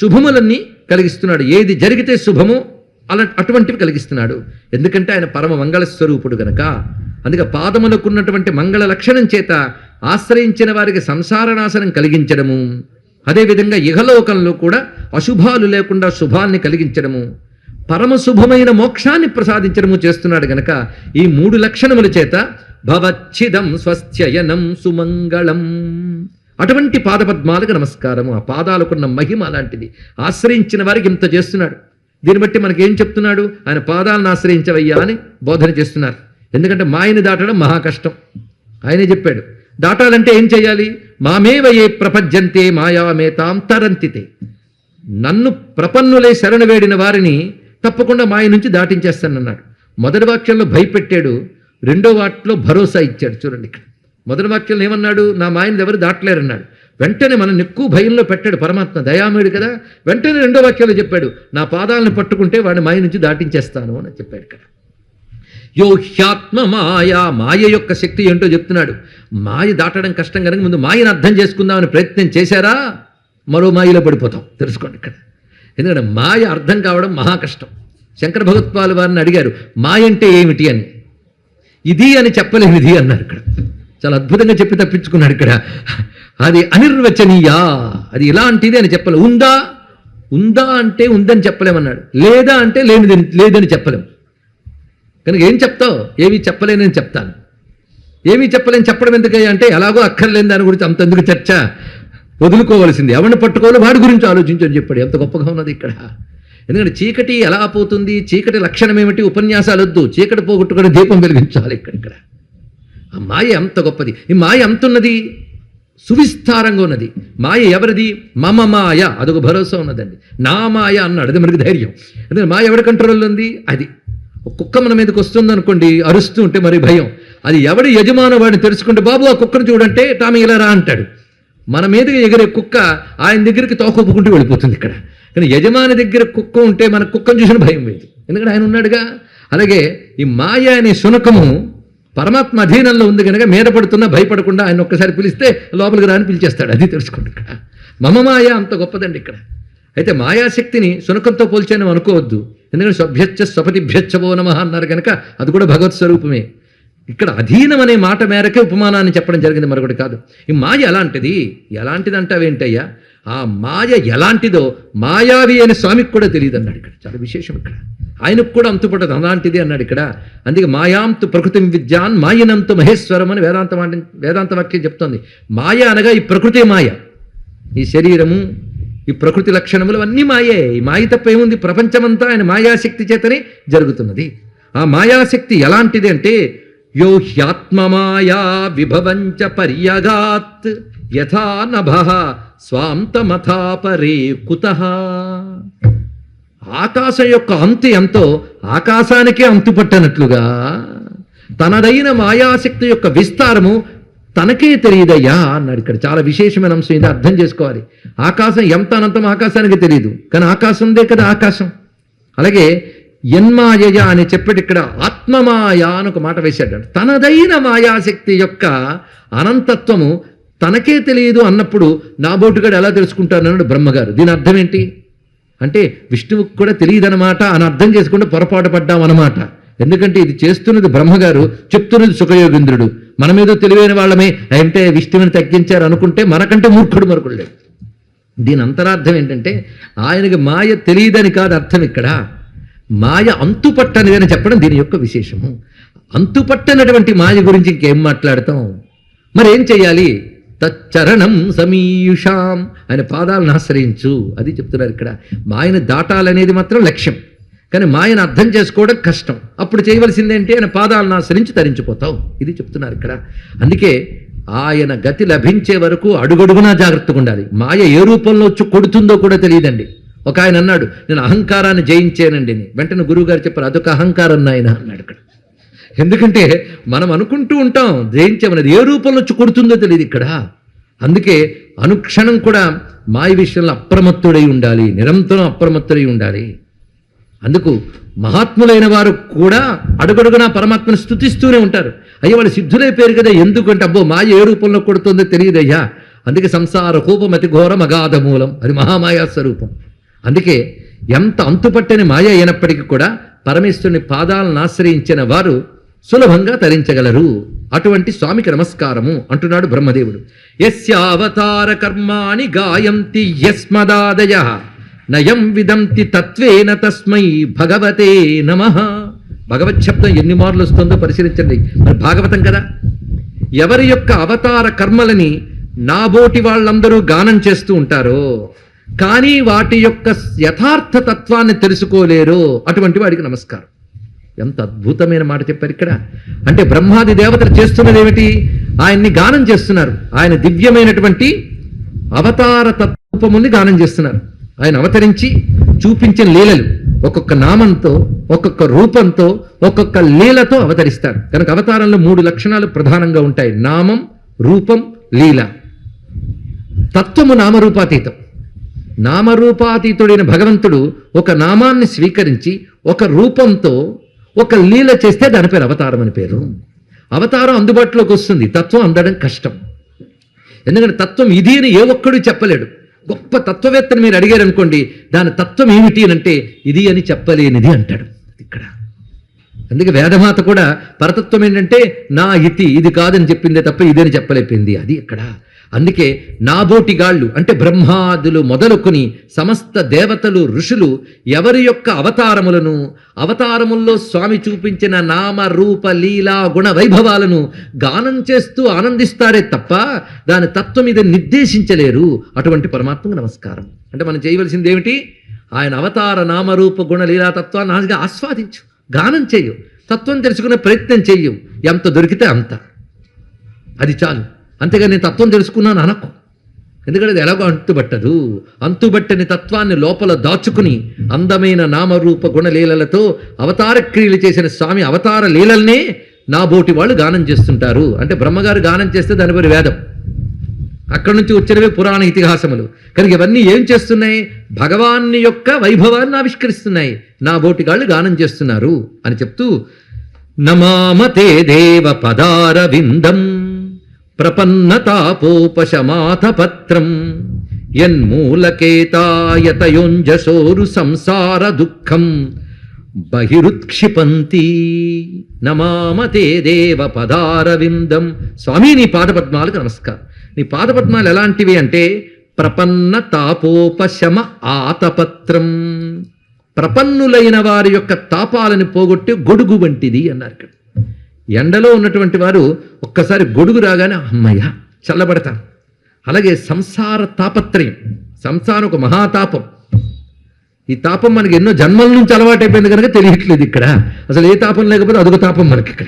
శుభములన్నీ కలిగిస్తున్నాడు. ఏది జరిగితే శుభము అలా అటువంటివి కలిగిస్తున్నాడు. ఎందుకంటే ఆయన పరమ మంగళ స్వరూపుడు గనక. అందుకే పాదములకున్నటువంటి మంగళ లక్షణం చేత ఆశ్రయించిన వారికి సంసారనాశనం కలిగించడము. అదేవిధంగా ఇహలోకంలో కూడా అశుభాలు లేకుండా శుభాన్ని కలిగించడము. పరమ శుభమైన మోక్షాన్ని ప్రసాదించడము చేస్తున్నాడు గనక. ఈ మూడు లక్షణముల చేత భవచ్చిదం స్వస్థ్యయనం సుమంగళం. అటువంటి పాదపద్మాలకు నమస్కారము. ఆ పాదాలకున్న మహిమ అలాంటిది. ఆశ్రయించిన వారికి ఇంత చేస్తున్నాడు. దీన్ని బట్టి మనకేం చెప్తున్నాడు? ఆయన పాదాలను ఆశ్రయించవయ్యా అని బోధన చేస్తున్నారు. ఎందుకంటే మాయని దాటడం మహా కష్టం. ఆయనే చెప్పాడు దాటాలంటే ఏం చేయాలి? మామేవయే ప్రపంచంతే మాయామేతాం తరంతితే. నన్ను ప్రపన్నులే శరణు వేడిన వారిని తప్పకుండా మాయ నుంచి దాటించేస్తానన్నాడు. మొదటి వాక్యంలో భయపెట్టాడు రెండో వాటిలో భరోసా ఇచ్చాడు. చూడండి ఇక్కడ. మొదటి వాక్యంలో ఏమన్నాడు? నా మాయని ఎవరు దాటలేరన్నాడు. వెంటనే మనం ఎక్కువ భయంలో పెట్టాడు పరమాత్మ దయామయుడు కదా? వెంటనే రెండో వాక్యంలో చెప్పాడు నా పాదాలను పట్టుకుంటే వాడిని మాయ నుంచి దాటించేస్తాను అని చెప్పాడు ఇక్కడ. యో హ్యాత్మ మాయ మాయ యొక్క శక్తి ఏంటో చెప్తున్నాడు. మాయ దాటడం కష్టం కనుక ముందు మాయను అర్థం చేసుకుందామని ప్రయత్నం చేశారా? మరో మాయలో పడిపోతాం. తెలుసుకోండి ఇక్కడ. ఎందుకంటే మాయ అర్థం కావడం మహా కష్టం. శంకర భగవత్పాల్ వారిని అడిగారు మాయ అంటే ఏమిటి అని. ఇది అని చెప్పలేనిది అన్నారు ఇక్కడ. చాలా అద్భుతంగా చెప్పి తప్పించుకున్నాడు ఇక్కడ. అది అనిర్వచనీయా. అది ఇలాంటిది అని చెప్పలే. ఉందా? ఉందా అంటే ఉందని చెప్పలేమన్నాడు. లేదా అంటే లేనిది లేదని చెప్పలేము కనుక ఏం చెప్తావు? ఏమీ చెప్పలేనని చెప్తాను. ఏమీ చెప్పలేని చెప్పడం ఎందుకయ్యా అంటే ఎలాగో అక్కర్లేని దాని గురించి అంతెందుకు చర్చ? వదులుకోవలసింది. ఎవరిని పట్టుకోవాలో వాడి గురించి ఆలోచించని చెప్పాడు. ఎంత గొప్పగా ఉన్నది ఇక్కడ. ఎందుకంటే చీకటి ఎలా పోతుంది? చీకటి లక్షణం ఏమిటి? ఉపన్యాసాలు వద్దు చీకటి పోగొట్టుకొని దీపం వెలిగించాలి ఇక్కడ ఇక్కడ. ఆ మాయ అంత గొప్పది. ఈ మాయ అంత ఉన్నది సువిస్తారంగా ఉన్నది. మాయ ఎవరిది? మమ మాయ. అదొక భరోసా ఉన్నదండి. నా మాయ అన్నాడు. అది మనకి ధైర్యం. ఎందుకంటే మాయ ఎవరి కంట్రోల్లో ఉంది? అది. కుక్క మన మీదకి వస్తుంది అనుకోండి అరుస్తూ ఉంటే మరి భయం. అది ఎవడి యజమాన వాడిని తెలుసుకుంటే బాబు ఆ కుక్కను చూడంటే టామి ఇలా రా అంటాడు. మన మీదకి ఎగిరే కుక్క ఆయన దగ్గరికి తోకొప్పుకుంటూ వెళ్ళిపోతుంది ఇక్కడ. కానీ యజమాని దగ్గర కుక్క ఉంటే మన కుక్కను చూసిన భయం లేదు. ఎందుకంటే ఆయన ఉన్నాడుగా. అలాగే ఈ మాయ అనే శునకము పరమాత్మ అధీనంలో ఉంది కనుక మీద పడుతున్నా భయపడకుండా ఆయన ఒక్కసారి పిలిస్తే లోపలికి రాని పిలిచేస్తాడు. అది తెలుసుకోండి ఇక్కడ. మమ మాయ అంత గొప్పదండి ఇక్కడ. అయితే మాయాశక్తిని శునకంతో పోల్చాను అనుకోవద్దు. ఎందుకంటే సభ్యచ్చ స్వపతిభ్యచ్చవో నమ అన్నారు కనుక అది కూడా భగవత్ స్వరూపమే. ఇక్కడ అధీనం అనే మాట మేరకే ఉపమానాన్ని చెప్పడం జరిగింది మరొకటి కాదు. ఈ మాయ ఎలాంటిది? ఎలాంటిది అంటావేంటయ్యా? ఆ మాయ ఎలాంటిదో మాయావి అనే స్వామికి కూడా తెలియదు అన్నాడు ఇక్కడ. చాలా విశేషం ఇక్కడ. ఆయనకు కూడా అంతుపడదు. అలాంటిది అన్నాడు ఇక్కడ. అందుకే మాయాంతు ప్రకృతి విద్యాన్ మాయనంతు మహేశ్వరం అని వేదాంత మాట వేదాంత వాక్యం చెప్తోంది. మాయ అనగా ఈ ప్రకృతి మాయ. ఈ శరీరము ఈ ప్రకృతి లక్షణములు అన్నీ మాయే. ఈ మాయ తప్ప ఏముంది? ప్రపంచమంతా ఆయన మాయాశక్తి చేతనే జరుగుతున్నది. ఆ మాయాశక్తి ఎలాంటిది అంటే యో హ్యాత్మమాయా విభవంచ పర్యగాత్ యథా నభ స్వాంతమథా పరే ఆకాశం యొక్క అంతు ఎంతో ఆకాశానికే అంతుపట్టనట్లుగా తనదైన మాయాశక్తి యొక్క విస్తారము తనకే తెలియదయ్యా అన్నాడు ఇక్కడ. చాలా విశేషమైన అంశం ఇది అర్థం చేసుకోవాలి. ఆకాశం ఎంత అనంతం ఆకాశానికి తెలియదు కానీ ఆకాశందే కదా ఆకాశం. అలాగే యన్మాయయ అని చెప్పేటి ఇక్కడ ఆత్మమాయ అని ఒక మాట వేశాడు. తనదైన మాయాశక్తి యొక్క అనంతత్వము తనకే తెలియదు అన్నప్పుడు నా బోటుగాడు ఎలా తెలుసుకుంటానన్నాడు బ్రహ్మగారు. దీని అర్థం ఏంటి? అంటే విష్ణువుకు కూడా తెలియదనమాట అని అర్థం చేసుకుంటే పొరపాటు పడ్డాం అన్నమాట ఎందుకంటే ఇది చేస్తున్నది బ్రహ్మగారు చెప్తున్నది సుఖయోగింద్రుడు. మనమేదో తెలివైన వాళ్ళమే అంటే విష్ణువుని తగ్గించారు అనుకుంటే మనకంటే మూర్ఖుడు మరొకడు లేడు. దీని అంతరార్థం ఏంటంటే ఆయనకి మాయ తెలియదని కాదు అర్థం ఇక్కడ. మాయ అంతుపట్టనిదని అని చెప్పడం దీని యొక్క విశేషము. అంతుపట్టనటువంటి మాయ గురించి ఇంకేం మాట్లాడతాం? మరేం చేయాలి తచ్చరణం సమీయుషాం ఆయన పాదాలను ఆశ్రయించు. అది చెప్తున్నారు ఇక్కడ. మాయను దాటాలనేది మాత్రం లక్ష్యం. కానీ మాయను అర్థం చేసుకోవడం కష్టం. అప్పుడు చేయవలసిందేంటి ఆయన పాదాలను ఆశ్రయించి తరించిపోతావు. ఇది చెప్తున్నారు ఇక్కడ. అందుకే ఆయన గతి లభించే వరకు అడుగడుగునా జాగ్రత్తగా ఉండాలి. మాయ ఏ రూపంలో వచ్చి కొడుతుందో కూడా తెలియదండి. ఒక ఆయన అన్నాడు నేను అహంకారాన్ని జయించానండి అని వెంటనే గురువుగారు చెప్పారు అదొక అహంకారం నాయన అన్నాడు ఇక్కడ. ఎందుకంటే మనం అనుకుంటూ ఉంటాం జయించమనేది ఏ రూపంలో కొడుతుందో తెలియదు ఇక్కడ. అందుకే అనుక్షణం కూడా మాయ విషయంలో అప్రమత్తుడై ఉండాలి నిరంతరం అప్రమత్తుడై ఉండాలి. అందుకు మహాత్ములైన వారు కూడా అడుగడుగునా పరమాత్మను స్థుతిస్తూనే ఉంటారు. అయ్యో వాళ్ళు సిద్ధులై పేరు కదా ఎందుకంటే అబ్బో మాయ ఏ రూపంలో కొడుతుందో తెలియదయ్యా అందుకే సంసార కూపమతి ఘోర మగాధ మూలం అది మహామాయా స్వరూపం. అందుకే ఎంత అంతుపట్టని మాయ అయినప్పటికీ కూడా పరమేశ్వరుని పాదాలను ఆశ్రయించిన వారు సులభంగా తరించగలరు. అటువంటి స్వామికి నమస్కారము అంటున్నాడు బ్రహ్మదేవుడు. యస్యావతార కర్మాణి గాయంతి యస్మదాదయ. నయం విదంతి తత్వేన తస్మై భగవతే నమ. భగవత్ శబ్దం ఎన్ని మార్లు వస్తుందో పరిశీలించండి. మరి భాగవతం కదా. ఎవరి యొక్క అవతార కర్మలని నాబోటి వాళ్ళందరూ గానం చేస్తూ ఉంటారో కానీ వాటి యొక్క యథార్థ తత్వాన్ని తెలుసుకోలేరు అటువంటి వాడికి నమస్కారం. ఎంత అద్భుతమైన మాట చెప్పారు ఇక్కడ. అంటే బ్రహ్మాది దేవతలు చేస్తున్నది ఏమిటి? ఆయన్ని గానం చేస్తున్నారు. ఆయన దివ్యమైనటువంటి అవతార తత్వముని గానం చేస్తున్నారు. ఆయన అవతరించి చూపించిన లీలలు ఒక్కొక్క నామంతో ఒక్కొక్క రూపంతో ఒక్కొక్క లీలతో అవతరిస్తారు. కనుక అవతారంలో మూడు లక్షణాలు ప్రధానంగా ఉంటాయి. నామం రూపం లీల. తత్వము నామరూపాతీతం. నామరూపాతీతుడైన భగవంతుడు ఒక నామాన్ని స్వీకరించి ఒక రూపంతో ఒక లీల చేస్తే దాని పేరు అవతారం అని పేరు. అవతారం అందుబాటులోకి వస్తుంది. తత్వం అందడం కష్టం. ఎందుకంటే తత్వం ఇది అని ఏ ఒక్కడు చెప్పలేడు. గొప్ప తత్వవేత్తను మీరు అడిగారు అనుకోండి దాని తత్వం ఏమిటి అని అంటే ఇది అని చెప్పలేనిది అంటాడు ఇక్కడ. అందుకే వేదమాత కూడా పరతత్వం ఏంటంటే నా ఇతి ఇది కాదని చెప్పిందే తప్ప ఇది అని చెప్పలేపింది అది ఇక్కడ. అందుకే నాబోటిగాళ్ళు అంటే బ్రహ్మాదులు మొదలుకొని సమస్త దేవతలు ఋషులు ఎవరి యొక్క అవతారములను అవతారముల్లో స్వామి చూపించిన నామ రూప లీలా గుణ వైభవాలను గానం చేస్తూ ఆనందిస్తారే తప్ప దాని తత్వం మీద నిర్దేశించలేరు. అటువంటి పరమాత్మకు నమస్కారం. అంటే మనం చేయవలసింది ఏమిటి? ఆయన అవతార నామరూప గుణ లీలా తత్వాన్ని నాదిగా ఆస్వాదించు. గానం చేయు. తత్వం తెలుసుకునే ప్రయత్నం చెయ్యు ఎంత దొరికితే అంత. అది చాలు. అంతేగాని నేను తత్వం తెలుసుకున్నాను అనకు. ఎందుకంటే అది ఎలాగో అంతుబట్టదు అంతుబట్టని తత్వాన్ని లోపల దాచుకుని అందమైన నామరూప గుణలీలలతో అవతార క్రియలు చేసిన స్వామి అవతార లీలల్నే నా బోటి వాళ్ళు గానం చేస్తుంటారు. అంటే బ్రహ్మగారు గానం చేస్తే దాని పేరు వేదం. అక్కడి నుంచి వచ్చినవే పురాణ ఇతిహాసములు. కనుక ఇవన్నీ ఏం చేస్తున్నాయి? భగవాన్ని యొక్క వైభవాన్ని ఆవిష్కరిస్తున్నాయి. నా బోటిగాళ్ళు గానం చేస్తున్నారు అని చెప్తూ నమామతే దేవ పదార ప్రపన్నతాపోపశమాథపత్రం ప్రపన్నతాపోపశమాథ యన్మూలకేతాయతయోంజసోరు సంసార దుఃఖం బహిరుత్క్షిపంతి నమామతే దేవ పదారవిందం. స్వామి నీ పాదపద్మాలకు నమస్కారం. నీ పాదపద్మాలు ఎలాంటివి అంటే ప్రపన్న తాపోపశమ ఆతపత్రం. ప్రపన్నులైన వారి యొక్క తాపాలను పోగొట్టి గొడుగు వంటిది అన్నారు ఇక్కడ. ఎండలో ఉన్నటువంటి వారు ఒక్కసారి గొడుగు రాగానే అమ్మయ్య చల్లబడతారు అలాగే సంసార తాపత్రయం. సంసారం ఒక మహాతాపం. ఈ తాపం మనకి ఎన్నో జన్మల నుంచి అలవాటైపోయింది కనుక తెలియట్లేదు ఇక్కడ. అసలు ఏ తాపం లేకపోతే అదొక తాపం మనకి ఇక్కడ